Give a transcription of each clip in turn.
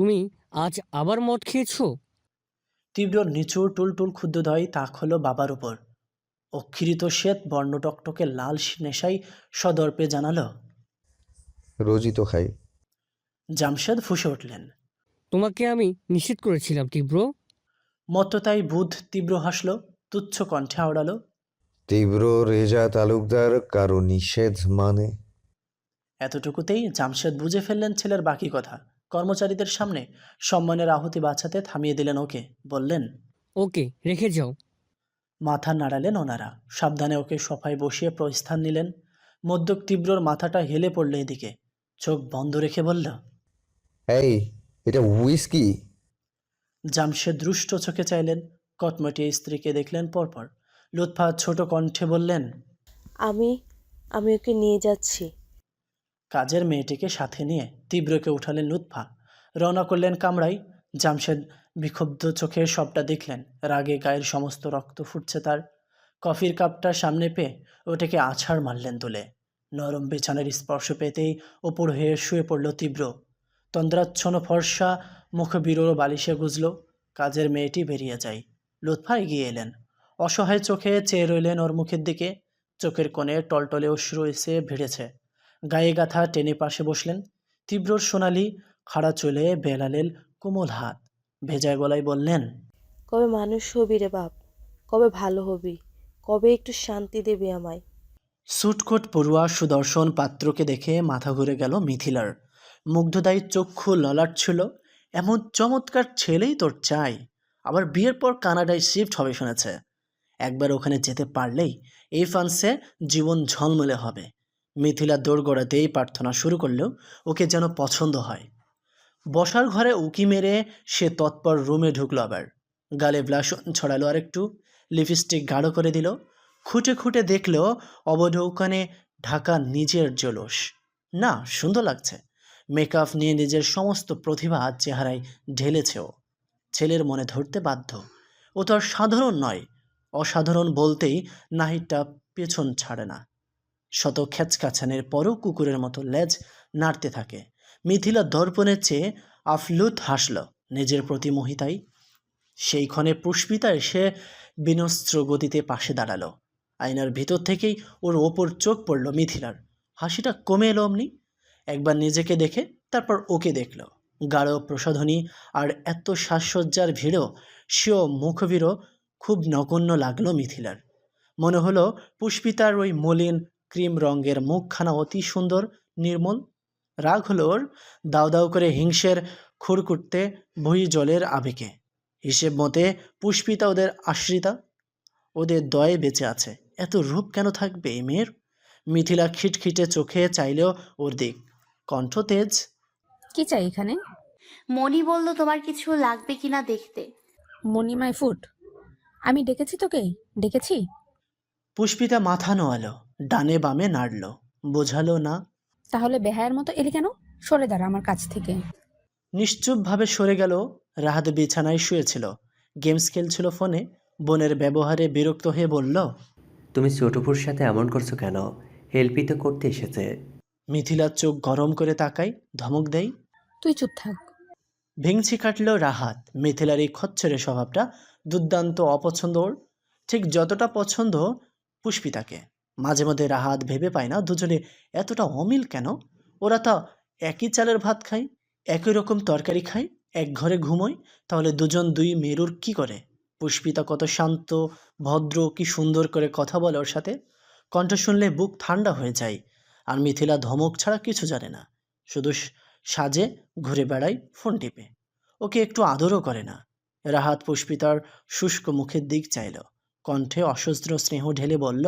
তুমি আজ আবার মদ খেয়েছো? তীব্র নিচু টুলটুল ক্ষুদ্রদয় তাক হলো বাবার উপর। অক্ষিরিত শ্বেত বর্ণ টকটকে লাল নেশাই সদর্পে জানালো রোজই তো খাই। জামশেদ ফুসে উঠলেন। তোমাকে আমি নিষেধ করেছিলাম তীব্র। মত্ততাই বুধ তীব্র হাসল তুচ্ছ কণ্ঠে আওড়ালো তীব্র রেজা তালুকদার কারও নিষেধ মানে? এতটুকুতেই জামশেদ বুঝে ফেললেন ছেলের বাকি কথা। কর্মচারীদের সামনে সম্মানের আহুতি বাঁচাতে থামিয়ে দিলেন ওকে। বললেন ওকে রেখে যাও। মাথা নাড়ালেন ওনারা। সাবধানে ওকে সফায় বসিয়ে প্রস্থান নিলেন। মদ্যক তীব্রর মাথাটা হেলে পড়ল এদিকে। চোখ বন্ধ রেখে বলল এই এটা হুইস্কি? জামশেদ দুষ্ট চোখে চাইলেন। কটমটিয়ে স্ত্রীকে দেখলেন পরপর। লুৎফা ছোট কণ্ঠে বললেন আমি আমি ওকে নিয়ে যাচ্ছি। কাজের মেয়েটিকে সাথে নিয়ে তীব্রকে উঠালেন লুৎফা। রওনা করলেন কামড়াই জামশেদ বিক্ষুব্ধ চোখে সবটা দেখলেন। রাগে গায়ের সমস্ত রক্ত ফুটছে তার। কফির কাপটা সামনে পেয়ে ওটাকে আছাড় মারলেন তুলে নরম বিছানার স্পর্শ পেতেই ওপর হয়ে শুয়ে পড়ল তীব্র। তন্দ্রাচ্ছন্ন ফর্সা, মুখ বিরোড় বালিশে গুজল, কাজের মেয়েটি বেরিয়ে যায়। লুৎফা এগিয়ে এলেন। অসহায় চোখে চেয়ে রইলেন ওর মুখের দিকে। চোখের কোণে টলটলে অশ্রু এসে ভিড়েছে। গায়ে গাথা টেনে পাশে বসলেন। তীব্রর সোনালি খাড়া চলে বেলালেল কোমল হাত। ভেজা গলায় বললেন কবে মানুষ হবি রে বাপ? কবে ভালো হবি? কবে একটু শান্তি দেবে আমায়? সুটকোট পড়ুয়া সুদর্শন পাত্রকে দেখে মাথা ঘুরে গেল মিথিলার। মুগ্ধদায়ী চক্ষু ললাট ছিল। এমন চমৎকার ছেলেই তোর চাই। আবার বিয়ের পর কানাডায় শিফট হবে শুনেছে। একবার ওখানে যেতে পারলেই এই ফ্রান্সে জীবন ঝলমলে হবে। মিথিলা দৌড় গড়াতেই প্রার্থনা শুরু করলেও ওকে যেন পছন্দ হয়। বসার ঘরে উকি মেরে সে তৎপর রুমে ঢুকলো আবার। গালে ব্লাসন ছড়ালো আরেকটু, লিপস্টিক গাঢ় করে দিল, খুঁটে খুঁটে দেখল অবঢৌকানে ঢাকা নিজের জলস। না, সুন্দর লাগছে। মেকআপ নিয়ে নিজের সমস্ত প্রতিভা চেহারায় ঢেলেছে ও। ছেলের মনে ধরতে বাধ্য। ও তো আর সাধারণ নয়, অসাধারণ বলতেই নাহিদটা পেছন ছাড়ে না। শত খ্যাচকাছানের পরও কুকুরের মতো লেজ নাড়তে থাকে। মিথিলা দর্পণের চেয়ে আফলুত হাসল নিজের প্রতি মোহিতাই সেই ক্ষণে পুষ্পিতা এসে বিনস্ত্র গতিতে পাশে দাঁড়াল। আয়নার ভিতর থেকেই ওর ওপর চোখ পড়ল মিথিলার। হাসিটা কমে এলো অমনি। একবার নিজেকে দেখে তারপর ওকে দেখল। গাঢ় প্রসাধনী আর এত সাজসজ্জার ভিড়ও সেও মুখভিড়ও খুব নগণ্য লাগল মিথিলার। মনে হলো পুষ্পিতার ওই মলিন ক্রিম রঙের মুখখানা অতি সুন্দর নির্মল। রাগ হলো ওর দাউ দাউ করে হিংসের খুরকুটতে বহি জলের আবেগে। হিসেব মতে পুষ্পিতা ওদের আশ্রিতা। ওদের দয়ে বেঁচে আছে। এত রূপ কেন থাকবে এই মেয়ের? মিথিলা খিটখিটে চোখে চাইলেও ওর দিক। কণ্ঠ তেজ। কি চাই এখানে? মনি বলল তোমার কিছু লাগবে কিনা দেখতে? Money my foot. আমি ডেকেছি তোকে? ডেকেছি? পুষ্পিতা মাথা নোয়ালো। ডানে বামে নাড়ল। বোঝালো না। তাহলে বেহায়ের মতো এলি কেন? সরে দাঁড়া আমার কাছ থেকে। নিশ্চুপভাবে সরে গেল। রাহাত বিছানায় শুয়েছিল। গেমস খেলছিল ফোনে। বোনের ব্যবহারে বিরক্ত হয়ে বলল তুমি ছোটপুর সাথে এমন করছ কেন? হেল্পই তো করতে এসেছে। মিথিলার চোখ গরম করে তাকাই ধমক দেয় তুই চুপ থাক। ভেংচি কাটল রাহাত। মিথিলার এই খচ্চরে স্বভাবটা দুর্দান্ত অপছন্দ ওর ঠিক যতটা পছন্দ পুষ্পিতাকে। মাঝে মধ্যে রাহাত ভেবে পায় না, দুজনে এতটা অমিল কেন? ওরা তা একই চালের ভাত খায়, একই রকম তরকারি খায়, এক ঘরে ঘুমোয়, তাহলে দুজন দুই মেরুর কি করে? পুষ্পিতা কত শান্ত, ভদ্র, কি সুন্দর করে কথা বলে ওর সাথে। কণ্ঠ শুনলে বুক ঠান্ডা হয়ে যায়, আর মিথিলা ধমক ছাড়া কিছু জানে না। শুধু সাজে, ঘুরে বেড়ায়, ফোন টিপে। ওকে একটু আদরও করে না। রাহাত পুষ্পিতার শুষ্ক মুখের দিক চাইল। কণ্ঠে অসহ্র স্নেহ ঢেলে বলল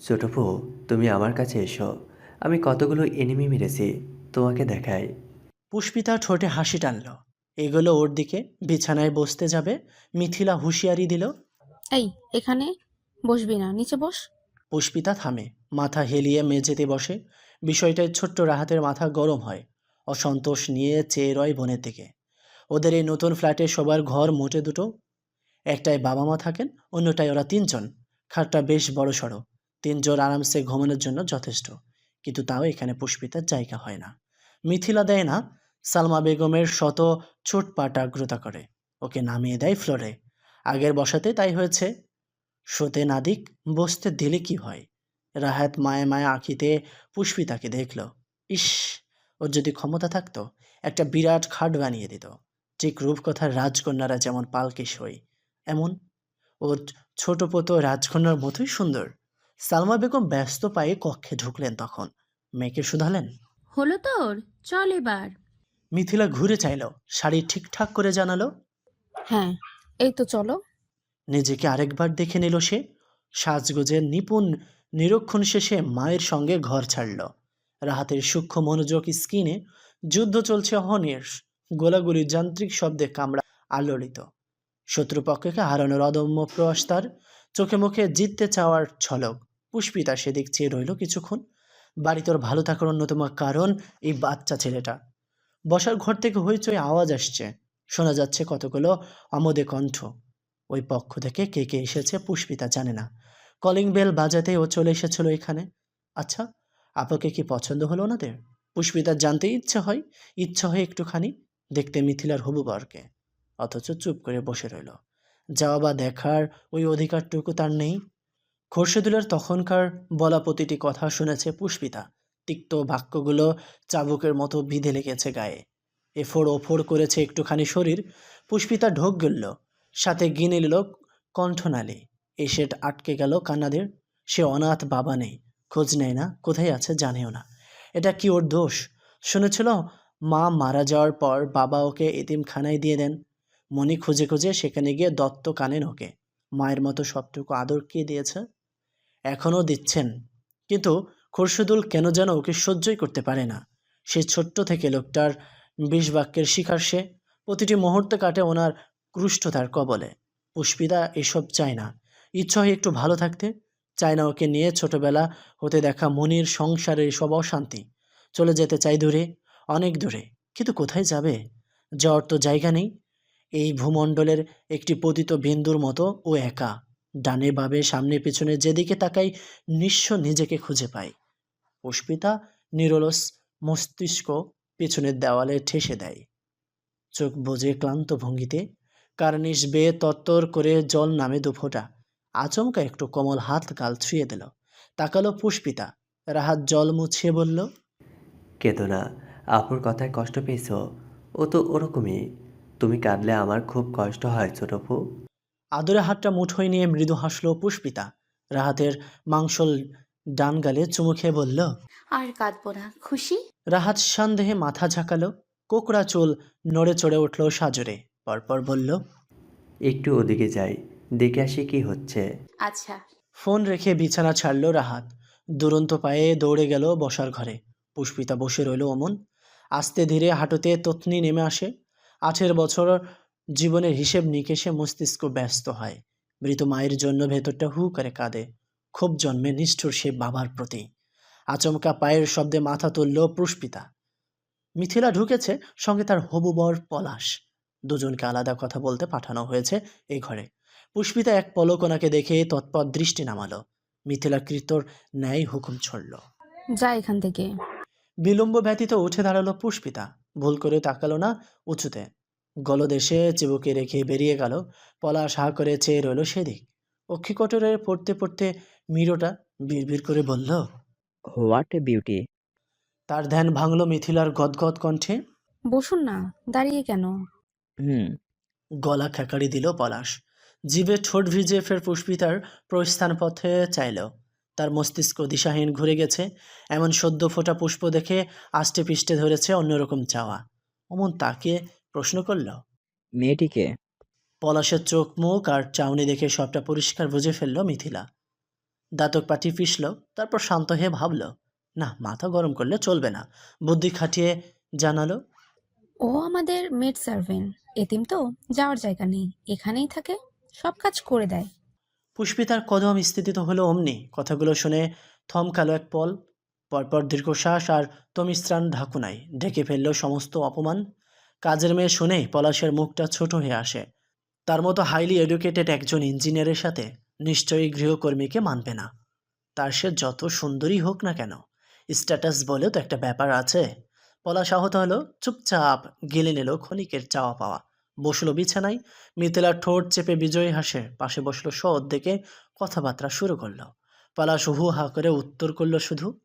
ছোটপু তুমি আমার কাছে এসো। আমি কতগুলো এনিমি মেরেছি তোমাকে দেখাই। পুষ্পিতা ঠোঁটে হাসি টানল। এগুলো ওর দিকে বিছানায় বসতে যাবে মিথিলা হুঁশিয়ারি দিল। এই এখানে? বসবি না নিচে বস। পুষ্পিতা থামে মাথা হেলিয়ে মেঝেতে বসে। বিষয়টায় ছোট্ট রাহাতের মাথা গরম হয়। অসন্তোষ নিয়ে চেয়ে রয় বোনের দিকে। ওদের এই নতুন ফ্ল্যাটে সবার ঘর মোটে দুটো। একটায় বাবা মা থাকেন অন্যটায় ওরা তিনজন। খাটটা বেশ বড় সড়ো তিনজন আরামসে ঘুমানোর জন্য যথেষ্ট। কিন্তু তাও এখানে পুষ্পিতার জায়গা হয় না। মিথিলা দেয় না, সালমা বেগমের শত চোটপাট আগ্রতা করে। ওকে নামিয়ে দেয় ফ্লোরে। আগের বসাতে তাই হয়েছে। শোতে নাদিক বসতে দিলে কি হয়? রাহাত মায়ে মায়ে আঁকিতে পুষ্পিতাকে দেখল। ইস, ওর যদি ক্ষমতা থাকতো, একটা বিরাট খাট বানিয়ে দিত। ঠিক রূপকথার রাজকন্যারা যেমন পালকে সই এমন। ওর ছোট পোতো রাজকন্যার মতোই সুন্দর। সালমা বেগম ব্যস্ত পায়ে কক্ষে ঢুকলেন তখন। মেয়েকে শুধালেন। হলো তোর? চল এবার। মিথিলা ঘুরে চাইল। শাড়ি ঠিকঠাক করে জানালো। হ্যাঁ এই তো চলো। নিজেকে আরেকবার দেখে নিল সে। সাজগোজের নিপুণ নিরীক্ষণ শেষে মায়ের সঙ্গে ঘর ছাড়ল। রাহাতের সূক্ষ্ম মনোযোগ স্কিনে যুদ্ধ চলছে অহনির। গোলাগুলির যান্ত্রিক শব্দে কামড়া আলোড়িত। শত্রুপক্ষকে হারানোর অদম্য প্রয়াস তার। চোখে মুখে জিততে চাওয়ার ছলক পুষ্পিতা সেদিক চেয়ে রইল কিছুক্ষণ। বাড়ি তোর ভালো থাকার অন্যতম কারণ এই বাচ্চা ছেলেটা। বসার ঘর থেকে হইচই আওয়াজ আসছে। শোনা যাচ্ছে কতগুলো আমোদে কণ্ঠ। ওই পক্ষ থেকে কে কে এসেছে পুষ্পিতা জানে না। কলিং বেল বাজাতে ও চলে এসেছিল এখানে। আচ্ছা আপনাকে কি পছন্দ হলো ওনাদের? পুষ্পিতার জানতে ইচ্ছে হয়, ইচ্ছা হয় একটুখানি দেখতে মিথিলার হবু বরকে। অথচ চুপ করে বসে রইল। যাওয়া বা দেখার ওই অধিকারটুকু তার নেই। খোরশেদুলের তখনকার বলা প্রতিটি কথা শুনেছে পুষ্পিতা। তিক্ত বাক্যগুলো চাবুকের মতো বিধে লেগেছে গায়ে। এফোড় ওফোড় করেছে একটুখানি শরীর। পুষ্পিতা ঢোক গেল সাথে গিনে নিল কণ্ঠনালী। এসে আটকে গেল কান্নাদের। সে অনাথ বাবা নেই। খোঁজ নেয় না, কোথায় আছে জানেও না। এটা কি ওর দোষ? শুনেছিল, মা মারা যাওয়ার পর বাবা ওকে এতিমখানায় দিয়ে দেন। মনি খুঁজে খুঁজে সেখানে গিয়ে দত্ত কানেন ওকে। মায়ের মতো সবটুকু আদর কে দিয়েছে? এখনও দিচ্ছেন। কিন্তু খোরশেদুল কেন যেন ওকে সহ্যই করতে পারে না। সে ছোট্ট থেকে লোকটার বিষ বাক্যের শিকার সে প্রতিটি মুহূর্তে কাটে ওনার ক্রুষ্টতার কবলে। পুষ্পিতা এসব চায় না। ইচ্ছা হয় একটু ভালো থাকতে। চায় না ওকে নিয়ে ছোটবেলা হতে দেখা মনির সংসারের সব অশান্তি। চলে যেতে চাই দূরে, অনেক দূরে। কিন্তু কোথায় যাবে? যাওয়ার তো জায়গা নেই। এই ভূমণ্ডলের একটি পতিত বিন্দুর মতো ও একা। ডানে বাবে সামনে, পিছনে যেদিকে তাকাই, নিঃস্ব নিজেকে খুঁজে পায় পুষ্পিতা নিরলস মস্তিষ্ক পেছনের দেওয়ালে ঠেসে দেয়। চোখ বুজে ক্লান্ত ভঙ্গিতে, কার্নিশ বেয়ে তত্তর করে জল নামে দুফোঁটা আচমকা একটু কোমল হাত গাল ছুঁয়ে দিল। তাকালো পুষ্পিতা। রাহাত জল মুছিয়ে বলল কেঁদো না আপুর কথায় কষ্ট পেয়েছ। ও তো ওরকমই। তুমি কাঁদলে আমার খুব কষ্ট হয় ছোট ফু আদরে হাতটা মুঠোয় নিয়ে মৃদু হাসল পুষ্পিতা। রাহাতের মাংসল ডান গালে চুমু খেয়ে বলল আর কাঁদবো না খুশি? রাহাত সন্দেহে মাথা ঝাঁকালো কোকড়া চুল নড়ে চড়ে উঠল সাজরে। পরপর বলল একটু ওদিকে যাই দেখে আসি কি হচ্ছে। আচ্ছা। ফোন রেখে বিছানা ছাড়ল রাহাত। দুরন্ত পায়ে দৌড়ে গেল বসার ঘরে। পুষ্পিতা বসে রইল অমন। আস্তে ধীরে হাঁটুতে তথনি নেমে আসে। আঠের বছর জীবনের হিসেব নিকেশে মস্তিষ্ক ব্যস্ত হয়। মৃত মায়ের জন্য ভেতরটা হু করে কাঁদে। খুব জন্মে নিষ্ঠুর সে বাবার প্রতি। আচমকা পায়ের শব্দে মাথা তুলল পুষ্পিতা। মিথিলা ঢুকেছে সঙ্গে তার হবু বর পলাশ। দুজনকে আলাদা কথা বলতে পাঠানো হয়েছে এই ঘরে। পুষ্পিতা এক পলক ওনাকে দেখে তৎপর দৃষ্টি নামালো। মিথিলা কৃতর ন্যায় হুকুম ছড়ল। যা এখান থেকে। বিলম্ব ব্যতীত উঠে দাঁড়াল পুষ্পিতা। ভুল করে তাকালো না উঁচুতে। গলদেশে চিবুকে রেখে বেরিয়ে গেল। পলাশ হা করে চেয়ে রইল সেদিক। অক্ষিকটরে পড়তে পড়তে মিরোটা বিড়বিড় করে বলল হোয়াট এ বিউটি? তার ধ্যান ভাঙল মিথিলার গদগদ কণ্ঠে। বসুন না দাঁড়িয়ে কেন? হুম। গলা খেকাড়ি দিল পলাশ। জিভে ঠোঁট ভিজে ফের পুষ্পিতার প্রস্থান পথে চাইল। তার মস্তিষ্ক দিশাহীন ঘুরে গেছে। এমন সদ্য ফোটা পুষ্প দেখে আষ্টে পিষ্টে ধরেছে অন্যরকম চাওয়া। অমন তাকে প্রশ্ন করল। মেয়েটিকে? পলাশের চোখ মুখ আর চাউনি দেখে সবটা পরিষ্কার বুঝে ফেলল মিথিলা। দাঁতক পাটি পিষল তারপর শান্ত হয়ে ভাবল না মাথা গরম করলে চলবে না। বুদ্ধি খাটিয়ে জানালো ও আমাদের মেড সার্ভেন্ট এতিম তো যাওয়ার জায়গা নেই এখানেই থাকে সব কাজ করে দেয়। পুষ্পিতার কদম স্থিতিত হলো অমনি কথাগুলো শুনে থমকালো এক পল পরপর দীর্ঘশ্বাস আর তমিস্ত্রাণ ঢাকুনাই ঢেকে ফেলল সমস্ত অপমান। কাজের মেয়ে শুনেই পলাশের মুখটা ছোট হয়ে আসে। তার মতো হাইলি এডুকেটেড একজন ইঞ্জিনিয়ারের সাথে নিশ্চয়ই গৃহকর্মীকে মানবে না। তার সে যত সুন্দরী হোক না কেন স্ট্যাটাস বলে তো একটা ব্যাপার আছে। পলাশ আহত হলো, চুপচাপ গেলে নিল ক্ষণিকের চাওয়া পাওয়া। বসল বিছানায়, মিথিলার ঠোঁট চেপে বিজয়ী হাসে, পাশে বসল সৎ দেখে কথাবার্তা শুরু করল। পলাশ হু হা করে উত্তর করল শুধু